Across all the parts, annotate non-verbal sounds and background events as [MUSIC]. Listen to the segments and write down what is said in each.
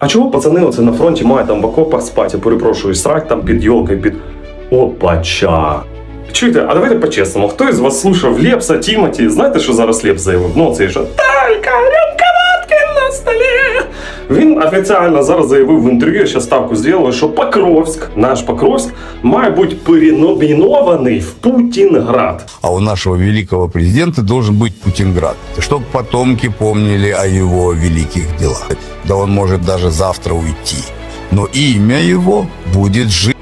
А чого пацани оце на фронті мають там в окопах спати, я перепрошую, срать там під йолкою, під опача. Чуєте, а давайте по-чесному, хто із вас слушав Лепса, Тімоті? Знаєте, що зараз Лепс заявив? Ну, цей же Талька, рюмка водки на столі. Він офіційно зараз заявив в інтерв'ю, я ще ставку зробив, що Покровськ, наш Покровськ, має бути переномінований в Путінград. А у нашего великого президента должен быть Путинград, чтобы потомки помнили о его великих делах. Да он может даже завтра уйти. Но имя его будет жить.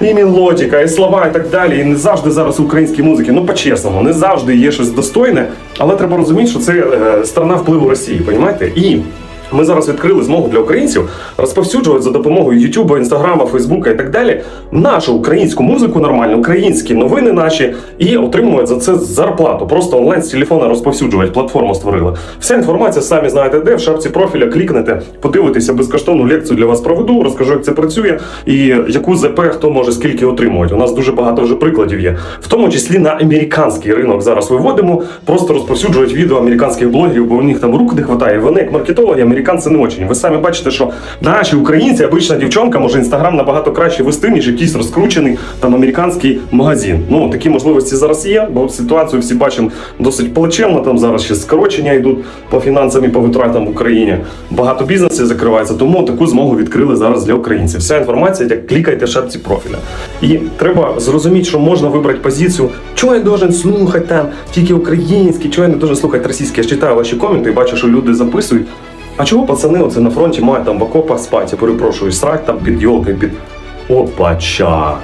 І мелодика, і слова, і так далі. І не завжди зараз українські музики, ну по-чесному, не завжди є щось достойне, але треба розуміти, що це е, сторона впливу Росії, понімаєте? І ми зараз відкрили змогу для українців розповсюджувати за допомогою Ютуба, Інстаграма, Фейсбука і так далі нашу українську музику, нормальну, українські новини наші і отримують за це зарплату. Просто онлайн з телефона розповсюджувати. Платформу створили. Вся інформація самі знаєте, де в шапці профіля клікнете, подивитеся безкоштовну лекцію для вас проведу, розкажу, як це працює і яку ЗП хто може скільки отримувати. У нас дуже багато вже прикладів є, в тому числі на американський ринок зараз виводимо, просто розповсюджують відео американських блогерів, бо у них там рук не вистачає. Вони як маркетологи, американці не очень. Ви самі бачите, що наші українці, обична дівчонка, може інстаграм набагато краще вести, ніж якийсь розкручений там американський магазин. Ну такі можливості зараз є, бо ситуацію всі бачимо досить плачевно. Там зараз ще скорочення йдуть по фінансам і по витратам в Україні. Багато бізнесів закривається, тому таку змогу відкрили зараз для українців. Вся інформація, як клікайте шапці профіля. І треба зрозуміти, що можна вибрати позицію, чого я должен слухати там тільки український, чого я не должен слухати російський. Я читаю ваші коменти бачу, що люди записують. А чого пацани оце на фронті мають там в окопах спати, я перепрошую, срать там під йолкою, під опача.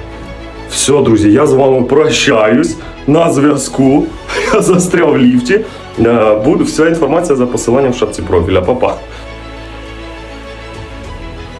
Все, друзі, я з вами прощаюсь на зв'язку. [LAUGHS] Я застряв в ліфті. Е, Буде вся інформація за посиланням в шапці профіля. Па-па.